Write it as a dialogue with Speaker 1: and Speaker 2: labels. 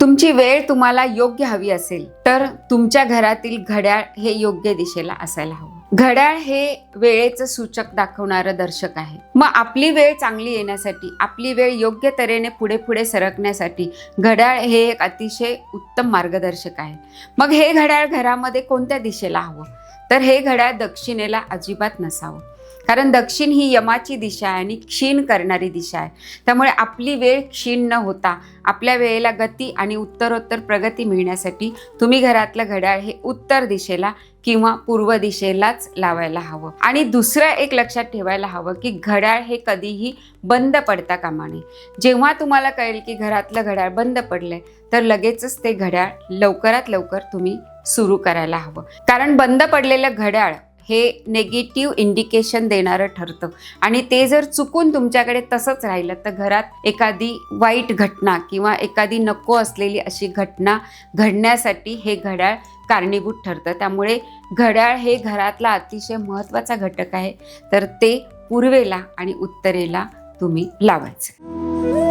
Speaker 1: तुमची वेळ तुम्हाला योग्य हवी असेल तर तुमच्या घरातील घड्याळ हे योग्य दिशेला असायला हवं. घड्याळ हे वेळेचं सूचक दाखवणारं दर्शक आहे. मग आपली वेळ चांगली येण्यासाठी आपली वेळ योग्य तऱ्हेने पुढे पुढे सरकण्यासाठी घड्याळ हे एक अतिशय उत्तम मार्गदर्शक आहे. मग हे घड्याळ घरामध्ये कोणत्या दिशेला हवं? तर हे घड्याळ दक्षिणेला अजिबात नसावं. कारण दक्षिण ही यमाची दिशा आहे आणि क्षीण करणारी दिशा आहे. त्यामुळे आपली वेळ क्षीण न होता आपल्या वेळेला गती आणि उत्तरोत्तर प्रगती मिळण्यासाठी तुम्ही घरातलं घड्याळ हे उत्तर दिशेला किंवा पूर्व दिशेलाच लावायला हवं. आणि दुसरं एक लक्षात ठेवायला हवं की घड्याळ हे कधीही बंद पडता कामा नये. जेव्हा तुम्हाला कळेल की घरातलं घड्याळ बंद पडलंय तर लगेचच ते घड्याळ लवकरात लवकर तुम्ही सुरू करायला हवं. कारण बंद पडलेलं घड्याळ हे नेगेटिव्ह इंडिकेशन देणारं ठरतं. आणि ते जर चुकून तुमच्याकडे तसंच राहिलं तर घरात एखादी वाईट घटना किंवा एखादी नको असलेली अशी घटना घडण्यासाठी हे घड्याळ कारणीभूत ठरतं. त्यामुळे घड्याळ हे घरातला अतिशय महत्त्वाचा घटक आहे. तर ते पूर्वेला आणि उत्तरेला तुम्ही लावायचं.